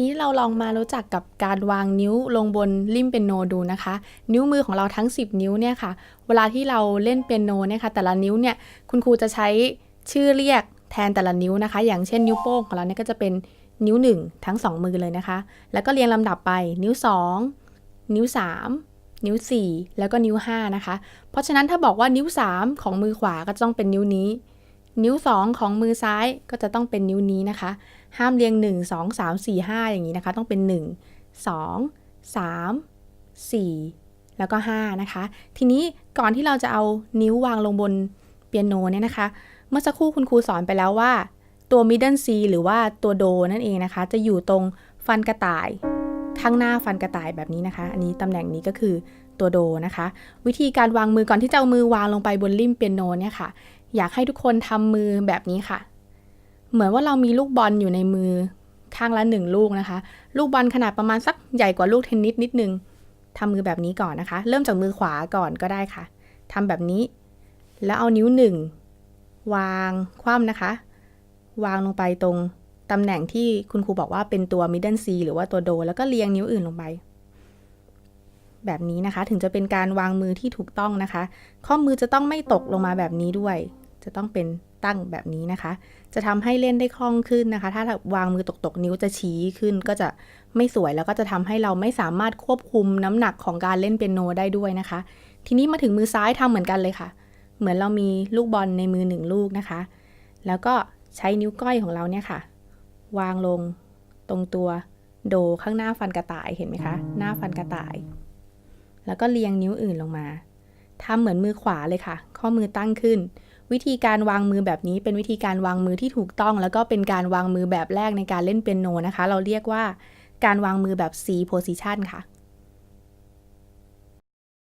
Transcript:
ทีนี้เราลองมารู้จักกับการวางนิ้วลงบนริมเปียโนดูนะคะ นิ้วมือของเราทั้ง 10 นิ้วเนี่ยค่ะ เวลาที่เราเล่นเปียโนเนี่ยค่ะแต่ละนิ้วเนี่ยคุณครูจะใช้ชื่อเรียกแทนแต่ละนิ้วนะคะ อย่างเช่นนิ้วโป้งของเราเนี่ยก็จะเป็นนิ้ว 1 ทั้ง 2 มือเลยนะคะ แล้วก็เรียงลำดับไปนิ้ว 2 นิ้ว 3 นิ้ว 4 แล้วก็นิ้ว 5 นะคะ เพราะฉะนั้นถ้าบอกว่านิ้ว 3 ของมือขวาก็ต้องเป็นนิ้วนี้ นิ้ว 2 ของมือซ้ายก็จะต้องเป็นนิ้วนี้นะคะ ห้ามเรียง 1 2 3 4 5 อย่างนี้นะคะ ต้องเป็น 1 2 3 4 แล้วก็ 5 นะคะ ทีนี้ก่อนที่เราจะเอานิ้ววางลงบนเปียโนเนี่ยนะคะ เมื่อสักครู่คุณครูสอนไปแล้วว่า ตัว middle C หรือว่าตัวโดนั่นเองนะคะ จะอยู่ตรงฟันกระต่ายข้างหน้าฟันกระต่ายแบบนี้นะคะ อันนี้ตำแหน่งนี้ก็คือตัวโดนะคะ วิธีการวางมือก่อนที่จะเอามือวางลงไปบนริมเปียโนเนี่ยค่ะ อยากให้ทุกคนทำมือแบบนี้ค่ะ เหมือนว่าเรามีลูกบอลอยู่ในมือข้างละหนึ่งลูกนะคะ ลูกบอลขนาดประมาณสักใหญ่กว่าลูกเทนนิสนิดนึงทำมือแบบนี้ก่อนนะคะ เริ่มจากมือขวาก่อนก็ได้ค่ะทำแบบนี้ แล้วเอานิ้วหนึ่งวางคว่ำนะคะ วางลงไปตรงตำแหน่งที่คุณครูบอกว่าเป็นตัว middle C หรือว่าตัวโด แล้วก็เรียงนิ้วอื่นลงไป แบบนี้นะคะ ถึงจะเป็นการวางมือที่ถูกต้องนะคะ ข้อมือจะต้องไม่ตกลงมาแบบนี้ด้วย จะต้องเป็นตั้งแบบนี้นะคะ จะทำให้เล่นได้คล่องขึ้นนะคะ ถ้าวางมือตกๆ นิ้วจะชี้ขึ้นก็จะไม่สวยแล้วก็จะทำให้เราไม่สามารถควบคุมน้ำหนักของการเล่นเปียโนได้ด้วยนะคะ ทีนี้มาถึงมือซ้ายทำเหมือนกันเลยค่ะ เหมือนเรามีลูกบอลในมือหนึ่งลูกนะคะ แล้วก็ใช้นิ้วก้อยของเราเนี่ยค่ะ วางลงตรงตัวโดข้างหน้าฟันกระต่ายเห็นไหมคะ หน้าฟันกระต่าย แล้วก็เรียงนิ้วอื่นลงมาทำเหมือนมือขวาเลยค่ะ ข้อมือตั้งขึ้น วิธีการวางมือแบบนี้เป็นวิธีการวางมือที่ถูกต้อง แล้วก็เป็นการวางมือแบบแรกในการเล่นเปียโนนะคะ เราเรียกว่าการวางมือแบบ C position ค่ะ